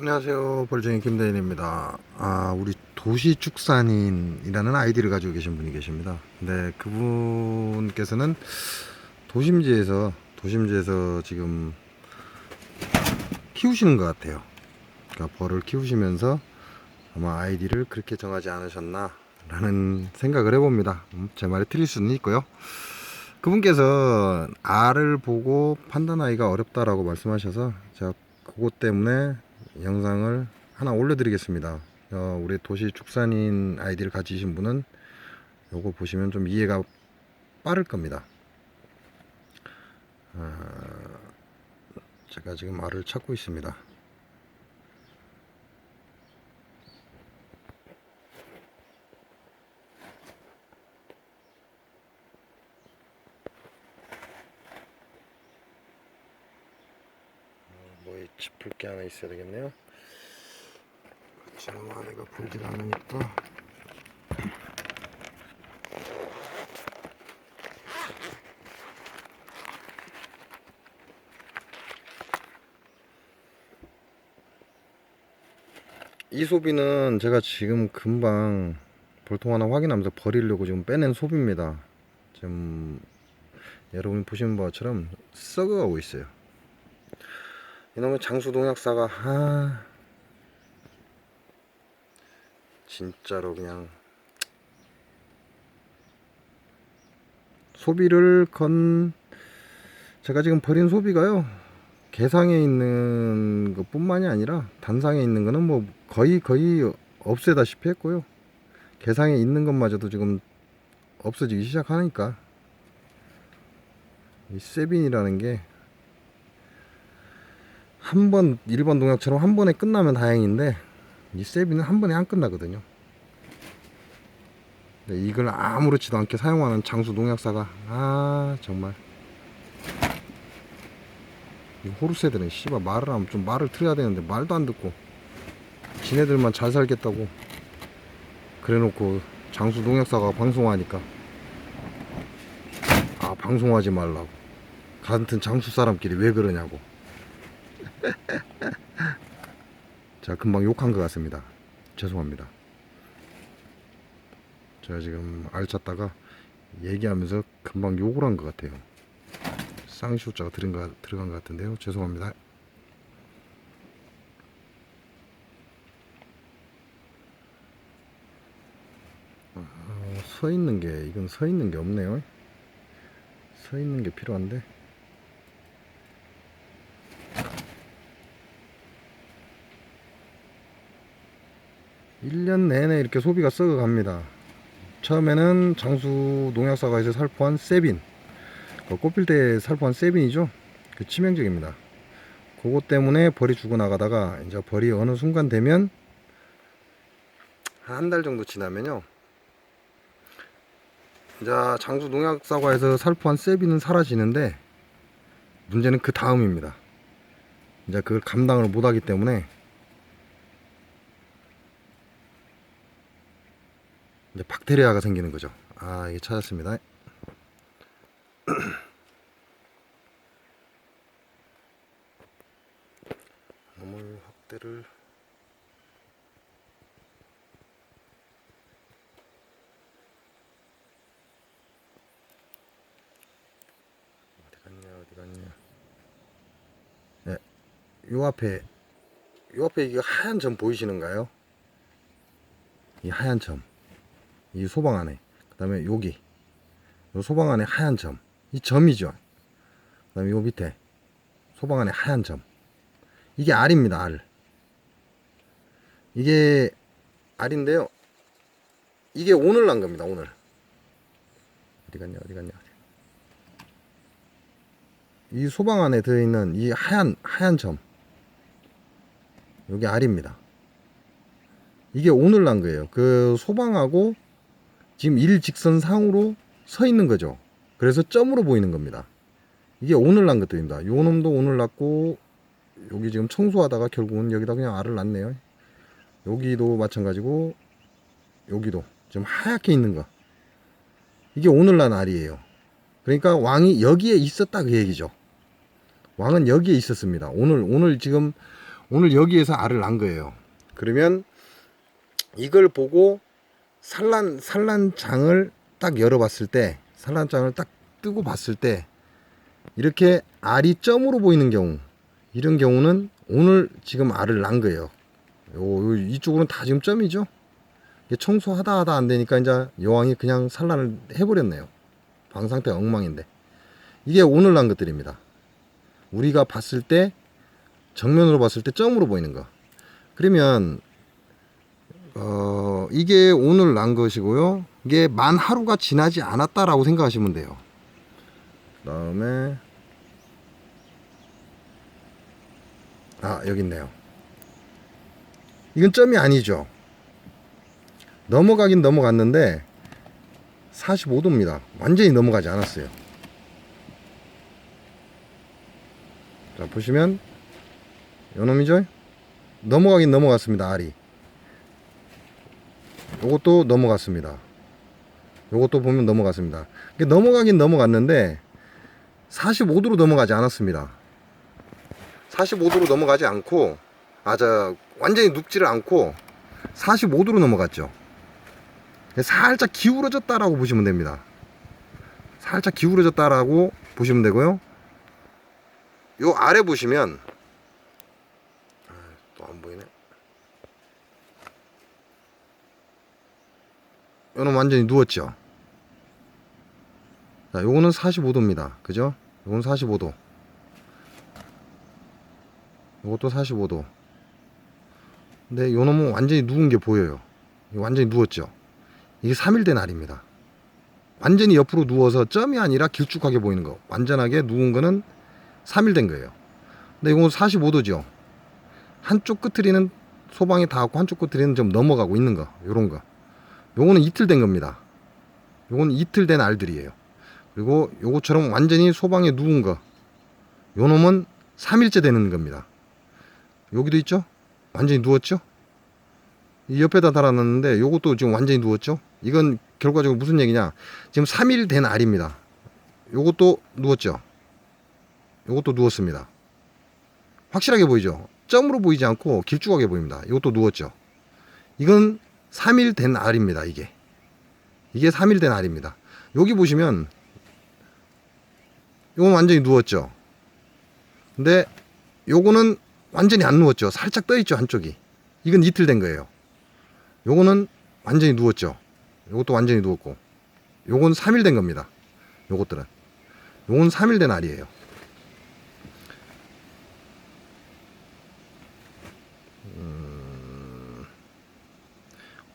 안녕하세요. 벌정이 김대인입니다. 아, 우리 도시축산인이라는 아이디를 가지고 계신 분이 계십니다. 근데 그분께서는 도심지에서, 도심지에서 지금 키우시는 것 같아요. 그러니까 벌을 키우시면서 아마 아이디를 그렇게 정하지 않으셨나, 라는 생각을 해봅니다. 음, 제 말이 틀릴 수는 있고요. 그분께서 알을 보고 판단하기가 어렵다라고 말씀하셔서 제가 그것 때문에 영상을 하나 올려드리겠습니다. 어, 우리 도시 축산인 아이디를 가지신 분은 요거 보시면 좀 이해가 빠를 겁니다. 아, 제가 지금 알을 찾고 있습니다. 뭐에 짚을 게 하나 있어야 되겠네요. 지금 안에가 보이질 않으니까. 이 소비는 제가 지금 금방 볼통 하나 확인하면서 버리려고 지금 빼낸 소비입니다. 지금 여러분이 보시는 바처럼 썩어가고 있어요. 이놈의 장수 농약사가 아 진짜로 그냥. 소비를 건 제가 지금 버린 소비가요 개상에 있는 것 뿐만이 아니라 단상에 있는 거는 뭐 거의 거의 없애다시피 했고요. 개상에 있는 것마저도 지금 없어지기 시작하니까. 이 세빈이라는 게 한 번 일반 농약처럼 한 번에 끝나면 다행인데 이 세비는 한 번에 안 끝나거든요. 이걸 아무렇지도 않게 사용하는 장수 농약사가 아 정말. 이 호루새들은 씨발 말을 하면 좀 말을 틀어야 되는데 말도 안 듣고 지네들만 잘 살겠다고 그래놓고 장수 농약사가 방송하니까 아 방송하지 말라고. 같은 장수 사람끼리 왜 그러냐고 제가 금방 욕한 것 같습니다. 죄송합니다. 제가 지금 알 찾다가 얘기하면서 금방 욕을 한 것 같아요. 쌍시호자가 들은 거, 들어간 것 같은데요. 죄송합니다. 어, 서 있는 게 이건 서 있는 게 없네요. 서 있는 게 필요한데. 1년 내내 이렇게 소비가 썩어갑니다. 처음에는 장수 농약사과에서 살포한 세빈, 그 꽃필 때 살포한 세빈이죠. 그 치명적입니다. 그것 때문에 벌이 죽어나가다가 이제 벌이 어느 순간 되면 한 달 정도 지나면요. 이제 장수 농약사과에서 살포한 세빈은 사라지는데 문제는 그 다음입니다. 이제 그걸 감당을 못하기 때문에 이제 박테리아가 생기는 거죠. 아, 이게 찾았습니다. 노물 확대를 어디 갔냐 어디 갔냐 네, 요 앞에 요 앞에 이게 하얀 점 보이시는가요? 이 하얀 점 이 소방 안에 그 다음에 여기. 요 소방 안에 하얀 점. 이 점이죠. 그 다음에 요 밑에 소방 안에 하얀 점. 이게 알입니다 알. 이게 알인데요. 이게 오늘 난 겁니다 오늘. 어디 갔냐 어디 갔냐 이 소방 안에 들어있는 이 하얀 하얀 점. 여기 알입니다. 이게 오늘 난 거예요. 그 소방하고 지금 일직선 상으로 서 있는 거죠. 그래서 점으로 보이는 겁니다. 이게 오늘 난 것들입니다. 요 놈도 오늘 났고 여기 지금 청소하다가 결국은 여기다 그냥 알을 낳네요. 여기도 마찬가지고 여기도 지금 하얗게 있는 거 이게 오늘 난 알이에요. 그러니까 왕이 여기에 있었다 그 얘기죠. 왕은 여기에 있었습니다. 오늘 오늘 지금 오늘 여기에서 알을 낳은 거예요. 그러면 이걸 보고 산란 산란장을 딱 열어봤을 때 산란장을 딱 뜨고 봤을 때 이렇게 알이 점으로 보이는 경우 이런 경우는 오늘 지금 알을 낳은 거예요. 요, 요 이쪽으로는 다 지금 점이죠. 청소하다 하다 안 되니까 이제 여왕이 그냥 산란을 해버렸네요. 방 상태 엉망인데 이게 오늘 난 것들입니다. 우리가 봤을 때 정면으로 봤을 때 점으로 보이는 거. 그러면 어 이게 오늘 난 것이고요. 이게 만 하루가 지나지 않았다라고 생각하시면 돼요. 그 다음에 아 여기 있네요. 이건 점이 아니죠. 넘어가긴 넘어갔는데 45도입니다. 완전히 넘어가지 않았어요. 자 보시면 요놈이죠? 넘어가긴 넘어갔습니다. 알이. 요것도 넘어갔습니다. 요것도 보면 넘어갔습니다. 넘어가긴 넘어갔는데 45도로 넘어가지 않았습니다. 45도로 넘어가지 않고 아자 완전히 눕지를 않고 45도로 넘어갔죠. 살짝 기울어졌다라고 보시면 됩니다. 살짝 기울어졌다라고 보시면 되고요. 요 아래 보시면 또 안 보이네. 요는 완전히 누웠죠. 자, 요거는 45도입니다. 그죠? 요건 45도. 요것도 45도. 근데 요 놈은 완전히 누운 게 보여요. 완전히 누웠죠. 이게 3일 된 알입니다. 완전히 옆으로 누워서 점이 아니라 길쭉하게 보이는 거. 완전하게 누운 거는 3일 된 거예요. 근데 이건 45도죠. 한쪽 끝트리는 소방이 닿았고 한쪽 끝트리는 좀 넘어가고 있는 거. 요런 거. 요거는 이틀 된 겁니다. 요건 이틀 된 알들이에요. 그리고 요거처럼 완전히 소방에 누운 거. 요 놈은 3일째 되는 겁니다. 여기도 있죠? 완전히 누웠죠? 이 옆에다 달아놨는데 요것도 지금 완전히 누웠죠? 이건 결과적으로 무슨 얘기냐? 지금 3일 된 알입니다. 요것도 누웠죠? 요것도 누웠습니다. 확실하게 보이죠? 점으로 보이지 않고 길쭉하게 보입니다. 이것도 누웠죠? 이건 3일 된 알입니다. 이게. 이게 3일 된 알입니다. 여기 보시면 이건 완전히 누웠죠? 근데 요거는 완전히 안 누웠죠? 살짝 떠 있죠, 한쪽이. 이건 이틀 된 거예요. 요거는 완전히 누웠죠? 요것도 완전히 누웠고. 요건 3일 된 겁니다. 요것들은. 요건 3일 된 알이에요.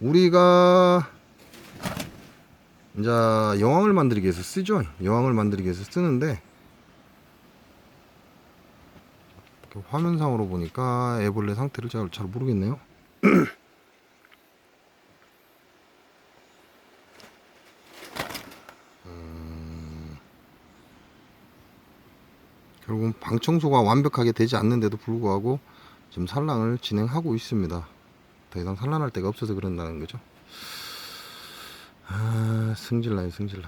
우리가 이제 여왕을 만들기 위해서 쓰죠. 여왕을 만들기 위해서 쓰는데 화면상으로 보니까 애벌레 상태를 잘, 잘 모르겠네요. 음, 결국은 방 청소가 완벽하게 되지 않는데도 불구하고 지금 산란을 진행하고 있습니다. 더 이상 산란할 데가 없어서 그런다는 거죠. 아, 승질나요, 승질나.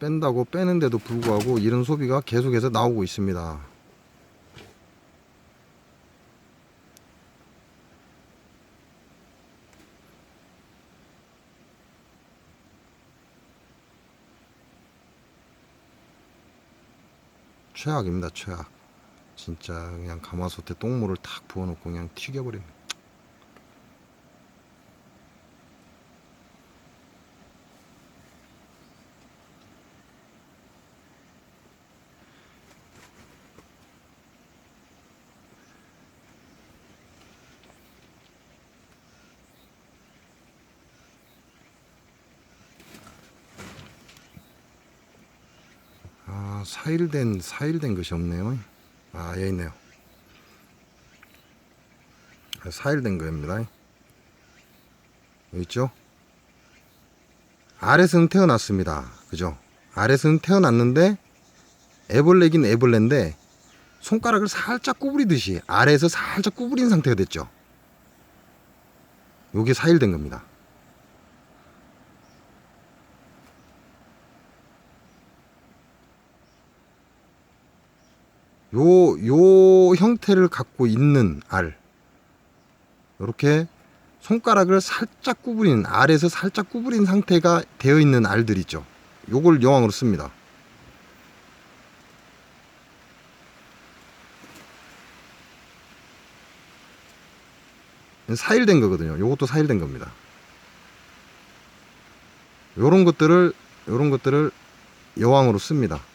뺀다고 빼는데도 불구하고 이런 소비가 계속해서 나오고 있습니다. 최악입니다, 최악. 진짜 그냥 가마솥에 똥물을 탁 부어놓고 그냥 튀겨버립니다. 아, 4일 된, 4일 된 것이 없네요. 아, 여기 있네요. 4일 된 거입니다. 여기 있죠? 아래서는 태어났습니다. 그죠? 아래서는 태어났는데, 애벌레긴 애벌레인데, 손가락을 살짝 구부리듯이 아래에서 살짝 구부린 상태가 됐죠. 요게 4일 된 겁니다. 요, 요 형태를 갖고 있는 알. 이렇게 손가락을 살짝 구부린, 알에서 살짝 구부린 상태가 되어 있는 알들 있죠. 요걸 여왕으로 씁니다. 사일된 거거든요. 요것도 사일된 겁니다. 요런 것들을, 요런 것들을 여왕으로 씁니다. 이게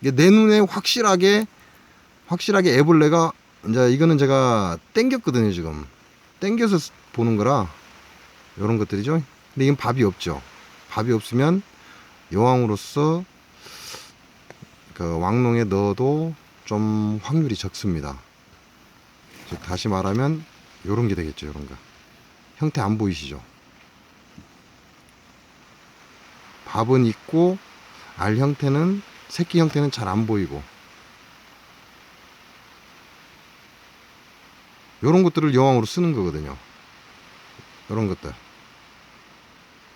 내 눈에 확실하게 확실하게 애벌레가 이제 이거는 제가 땡겼거든요 지금. 땡겨서 보는 거라 이런 것들이죠. 근데 이건 밥이 없죠. 밥이 없으면 여왕으로서 그 왕농에 넣어도 좀 확률이 적습니다. 즉 다시 말하면 요런 게 되겠죠 요런 거. 형태 안 보이시죠? 밥은 있고 알 형태는 새끼 형태는 잘 안 보이고. 요런 것들을 여왕으로 쓰는 거거든요. 요런 것들.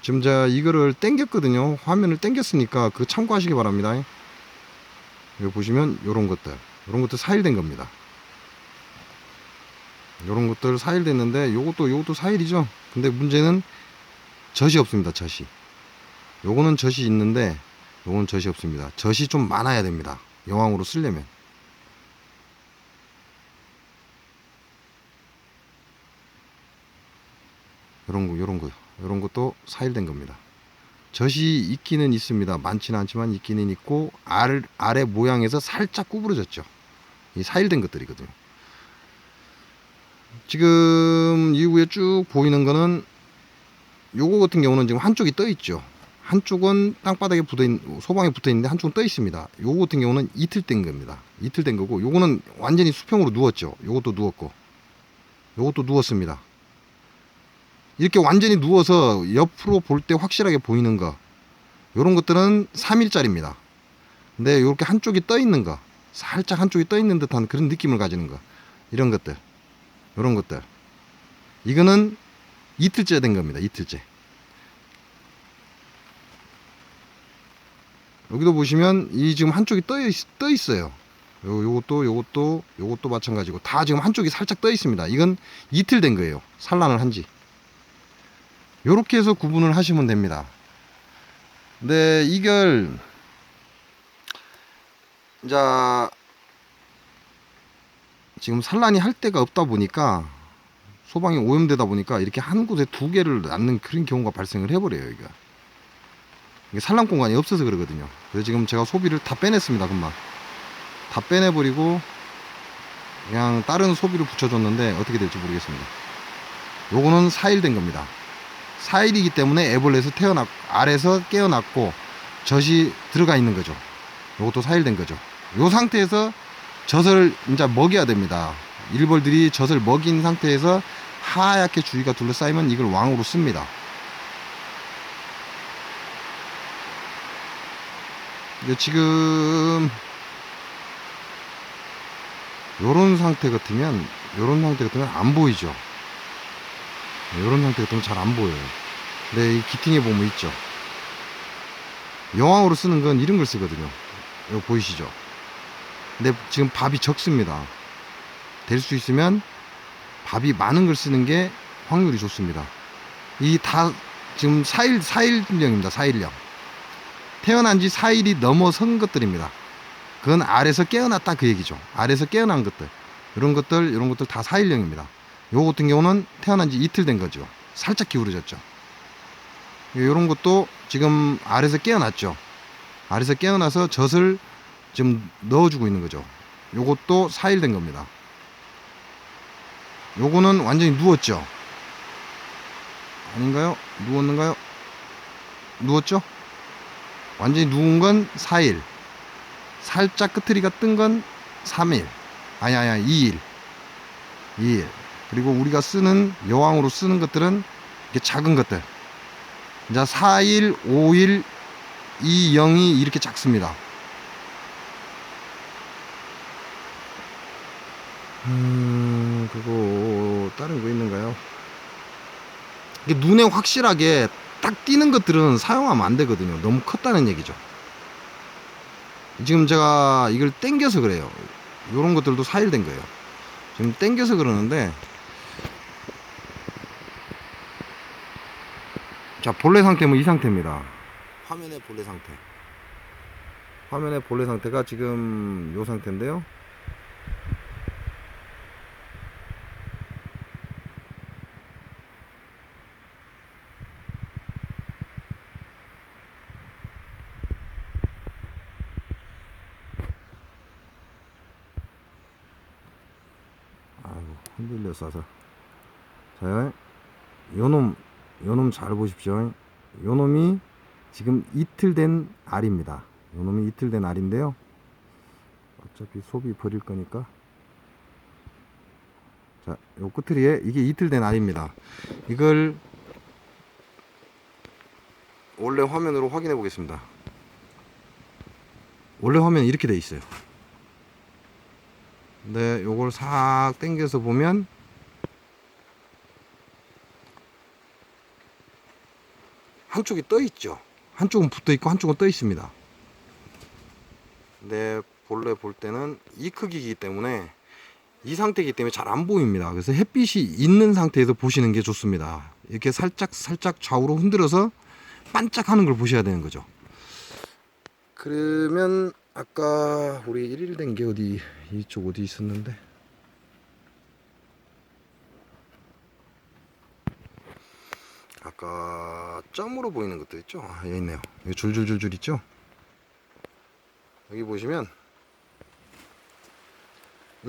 지금 제가 이거를 땡겼거든요. 화면을 땡겼으니까 그거 참고하시기 바랍니다. 여기 보시면 요런 것들. 요런 것들 사일된 겁니다. 요런 것들 사일됐는데 요것도 요것도 사일이죠. 근데 문제는 젖이 없습니다 젖이. 요거는 젖이 있는데 요건 젖이 없습니다. 젖이 좀 많아야 됩니다. 여왕으로 쓰려면. 요런 거, 요런 거, 요런 것도 사일된 겁니다. 젖이 있기는 있습니다. 많지는 않지만 있기는 있고, 알, 알의 모양에서 살짝 구부러졌죠. 이 사일된 것들이거든요. 지금 이후에 쭉 보이는 거는 요거 같은 경우는 지금 한쪽이 떠 있죠. 한쪽은 땅바닥에 붙어 있는 소방에 붙어 있는데 한쪽은 떠 있습니다. 요거 같은 경우는 이틀 된 겁니다. 이틀 된 거고 요거는 완전히 수평으로 누웠죠. 요것도 누웠고 요것도 누웠습니다. 이렇게 완전히 누워서 옆으로 볼 때 확실하게 보이는 거 요런 것들은 3일짜리입니다. 근데 요렇게 한쪽이 떠 있는 거 살짝 한쪽이 떠 있는 듯한 그런 느낌을 가지는 거 이런 것들 요런 것들 이거는 이틀째 된 겁니다. 이틀째. 여기도 보시면 이 지금 한쪽이 떠, 있, 떠 있어요. 요, 요것도 요것도 요것도 마찬가지고 다 지금 한쪽이 살짝 떠 있습니다. 이건 이틀 된 거예요. 산란을 한지. 요렇게 해서 구분을 하시면 됩니다. 근데 이걸 자 지금 산란이 할 데가 없다 보니까 소방이 오염되다 보니까 이렇게 한 곳에 두 개를 낳는 그런 경우가 발생을 해버려요. 이거. 이게 산란 공간이 없어서 그러거든요. 그래서 지금 제가 소비를 다 빼냈습니다. 금방 다 빼내버리고 그냥 다른 소비를 붙여줬는데 어떻게 될지 모르겠습니다. 요거는 4일 된 겁니다. 4일이기 때문에 애벌레에서 태어났 알에서 깨어났고 젖이 들어가 있는 거죠. 요것도 4일 된 거죠. 요 상태에서 젖을 이제 먹여야 됩니다. 일벌들이 젖을 먹인 상태에서 하얗게 주위가 둘러싸이면 이걸 왕으로 씁니다. 근데 지금 요런 상태 같으면 요런 상태 같으면 안 보이죠? 요런 상태 같으면 잘 안 보여요. 근데 이 기팅에 보면 있죠? 여왕으로 쓰는 건 이런 걸 쓰거든요. 이거 보이시죠? 근데 지금 밥이 적습니다. 될 수 있으면 밥이 많은 걸 쓰는 게 확률이 좋습니다. 이 다 지금 4일 4일령입니다 4일령 태어난 지 4일이 넘어선 것들입니다. 그건 알에서 깨어났다 그 얘기죠. 알에서 깨어난 것들. 이런 것들, 이런 것들 다 4일령입니다. 요거 같은 경우는 태어난 지 이틀 된 거죠. 살짝 기울어졌죠. 이런 것도 지금 알에서 깨어났죠. 알에서 깨어나서 젖을 지금 넣어주고 있는 거죠. 요것도 4일 된 겁니다. 요거는 완전히 누웠죠. 아닌가요? 누웠는가요? 누웠죠? 완전히 누운 건 4일. 살짝 끄트리가 뜬 건 3일. 아니, 아니, 2일. 2일. 그리고 우리가 쓰는, 여왕으로 쓰는 것들은 이렇게 작은 것들. 이제 4일, 5일, 2, 0이 이렇게 작습니다. 음, 그거, 다른 거 있는가요? 이게 눈에 확실하게 딱 띄는 것들은 사용하면 안 되거든요. 너무 컸다는 얘기죠. 지금 제가 이걸 땡겨서 그래요. 요런 것들도 사일된 거예요. 지금 땡겨서 그러는데 자 본래 상태는 이 상태입니다. 화면의 본래 상태. 화면의 본래 상태가 지금 요 상태인데요. 아이고 흔들려 싸서. 자 요놈 요놈 잘 보십시오. 요놈이 지금 이틀 된 알입니다. 요놈이 이틀 된 알인데요. 어차피 소비 버릴 거니까. 자 요 끝트리에 이게 이틀 된 알입니다. 이걸 원래 화면으로 확인해 보겠습니다. 원래 화면 이렇게 돼 있어요. 근데 요걸 싹 당겨서 보면 한쪽이 떠 있죠. 한쪽은 붙어 있고 한쪽은 떠 있습니다. 근데 본래 볼 때는 이 크기이기 때문에 이 상태이기 때문에 잘 안 보입니다. 그래서 햇빛이 있는 상태에서 보시는 게 좋습니다. 이렇게 살짝 살짝 좌우로 흔들어서 반짝하는 걸 보셔야 되는 거죠. 그러면 아까 우리 1일 된 게 어디 이쪽 어디 있었는데 아까 점으로 보이는 것도 있죠 아, 여기 있네요 여기 줄줄줄줄 있죠 여기 보시면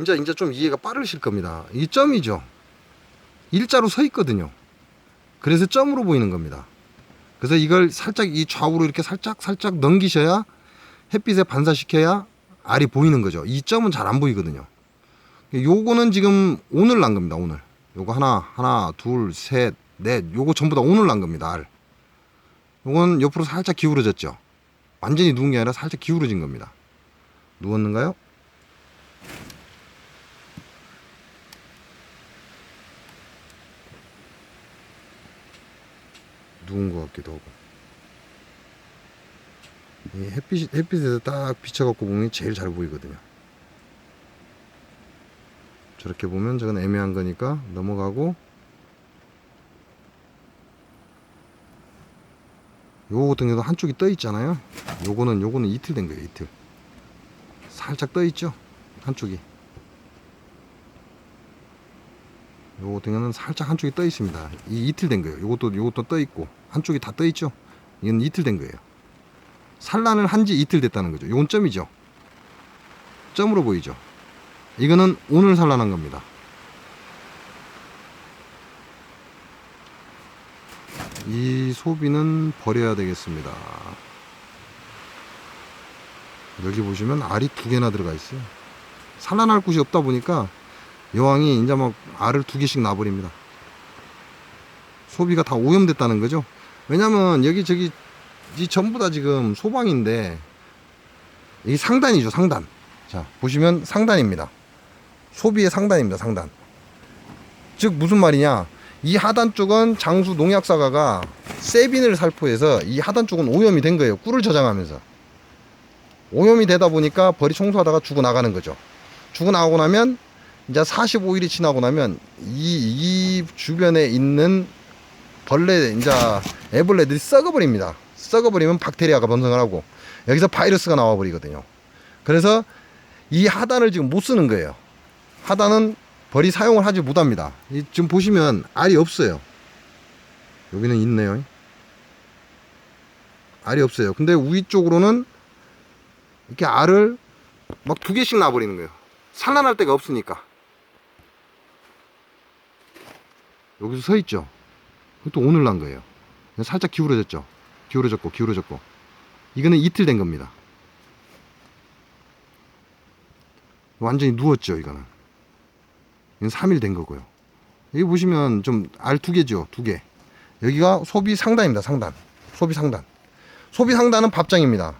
이제 이제 좀 이해가 빠르실 겁니다 이 점이죠 일자로 서 있거든요 그래서 점으로 보이는 겁니다 그래서 이걸 살짝 이 좌우로 이렇게 살짝 살짝 넘기셔야 햇빛에 반사시켜야 알이 보이는 거죠. 이 점은 잘 안 보이거든요. 요거는 지금 오늘 난 겁니다. 오늘. 요거 하나, 하나, 둘, 셋, 넷. 요거 전부 다 오늘 난 겁니다. 알. 요건 옆으로 살짝 기울어졌죠. 완전히 누운 게 아니라 살짝 기울어진 겁니다. 누웠는가요? 누운 것 같기도 하고. 이 햇빛 햇빛에서 딱 비춰갖고 보면 제일 잘 보이거든요. 저렇게 보면 저건 애매한 거니까 넘어가고 요거 같은 경우도 한쪽이 떠 있잖아요. 요거는 요거는 이틀 된 거예요. 이틀. 살짝 떠 있죠. 한쪽이. 요거 같은 경우는 살짝 한쪽이 떠 있습니다. 이 이틀 된 거예요. 요것도 요것도 떠 있고 한쪽이 다 떠 있죠. 이건 이틀 된 거예요. 산란을 한 지 이틀 됐다는 거죠. 요건 점이죠. 점으로 보이죠. 이거는 오늘 산란한 겁니다. 이 소비는 버려야 되겠습니다. 여기 보시면 알이 두 개나 들어가 있어요. 산란할 곳이 없다 보니까 여왕이 이제 막 알을 두 개씩 놔버립니다. 소비가 다 오염됐다는 거죠. 왜냐면 여기 저기 이 전부 다 지금 소방인데 이 상단이죠 상단 자 보시면 상단입니다 소비의 상단입니다 상단 즉 무슨 말이냐 이 하단 쪽은 장수 농약사가가 세빈을 살포해서 이 하단 쪽은 오염이 된 거예요 꿀을 저장하면서 오염이 되다 보니까 벌이 청소하다가 죽어 나가는 거죠 죽어 나가고 나면 이제 45일이 지나고 나면 이, 이 주변에 있는 벌레 이제 애벌레들이 썩어버립니다 썩어버리면 박테리아가 번성을 하고 여기서 바이러스가 나와버리거든요. 그래서 이 하단을 지금 못 쓰는 거예요. 하단은 벌이 사용을 하지 못합니다. 이 지금 보시면 알이 없어요. 여기는 있네요. 알이 없어요. 근데 위쪽으로는 이렇게 알을 막 두 개씩 놔버리는 거예요. 산란할 데가 없으니까. 여기서 서 있죠. 그것도 오늘 난 거예요. 살짝 기울어졌죠. 기울어졌고 기울어졌고 이거는 이틀 된 겁니다 완전히 누웠죠 이거는 이건 3일 된 거고요. 여기 보시면 좀 알 두 개죠 두 개. 여기가 소비 상단입니다 상단. 소비 상단. 소비 상단은 밥장입니다.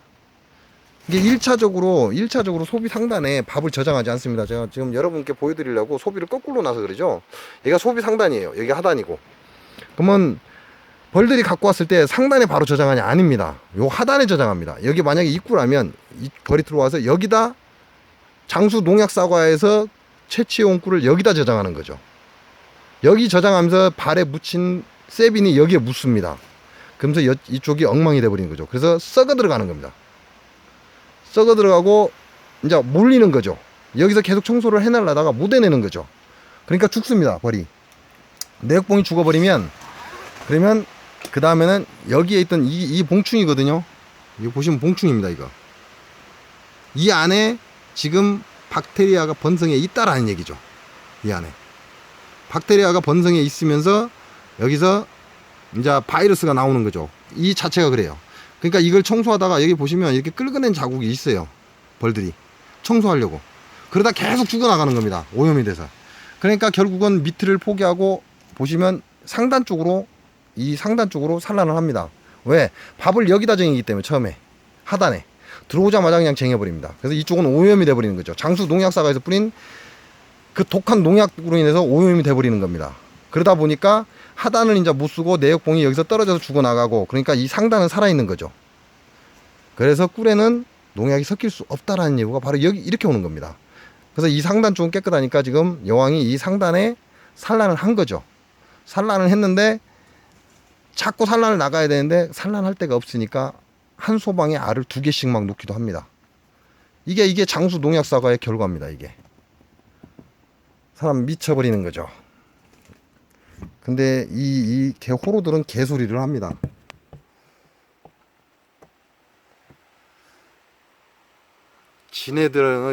이게 1차적으로 1차적으로 소비 상단에 밥을 저장하지 않습니다. 제가 지금 여러분께 보여드리려고 소비를 거꾸로 놔서 그러죠. 여기가 소비 상단이에요. 여기가 하단이고. 그러면 벌들이 갖고 왔을 때 상단에 바로 저장하냐? 아닙니다. 요 하단에 저장합니다. 여기 만약에 입구라면 이 벌이 들어와서 여기다 장수 농약 사과에서 채취해온 꿀을 여기다 저장하는 거죠. 여기 저장하면서 발에 묻힌 세빈이 여기에 묻습니다. 그러면서 여- 이쪽이 엉망이 돼버리는 거죠. 그래서 썩어 들어가는 겁니다. 썩어 들어가고 이제 몰리는 거죠. 여기서 계속 청소를 해내려다가 못 해내는 거죠. 그러니까 죽습니다. 벌이. 내역봉이 죽어버리면 그러면 그 다음에는 여기에 있던 이, 이 봉충이거든요. 이거 보시면 봉충입니다. 이거. 이 안에 지금 박테리아가 번성해 있다라는 얘기죠. 이 안에. 박테리아가 번성해 있으면서 여기서 이제 바이러스가 나오는 거죠. 이 자체가 그래요. 그러니까 이걸 청소하다가 여기 보시면 이렇게 끓그낸 자국이 있어요. 벌들이. 청소하려고. 그러다 계속 죽어나가는 겁니다. 오염이 돼서. 그러니까 결국은 밑을 포기하고 보시면 상단 쪽으로 이 상단 쪽으로 산란을 합니다. 왜? 밥을 여기다 쟁이기 때문에 처음에 하단에 들어오자마자 그냥 쟁여버립니다. 그래서 이쪽은 오염이 돼버리는 거죠. 장수 농약사가에서 뿌린 그 독한 농약으로 인해서 오염이 돼버리는 겁니다. 그러다 보니까 하단을 이제 못 쓰고 내역봉이 여기서 떨어져서 죽어나가고 그러니까 이 상단은 살아있는 거죠. 그래서 꿀에는 농약이 섞일 수 없다라는 예고가 바로 여기 이렇게 오는 겁니다. 그래서 이 상단 쪽은 깨끗하니까 지금 여왕이 이 상단에 산란을 한 거죠. 산란을 했는데 자꾸 산란을 나가야 되는데 산란할 데가 없으니까 한 소방에 알을 두 개씩 막 놓기도 합니다. 이게 이게 장수 농약 사과의 결과입니다. 이게 사람 미쳐버리는 거죠. 근데 이 이 개 호로들은 개소리를 합니다. 지네들은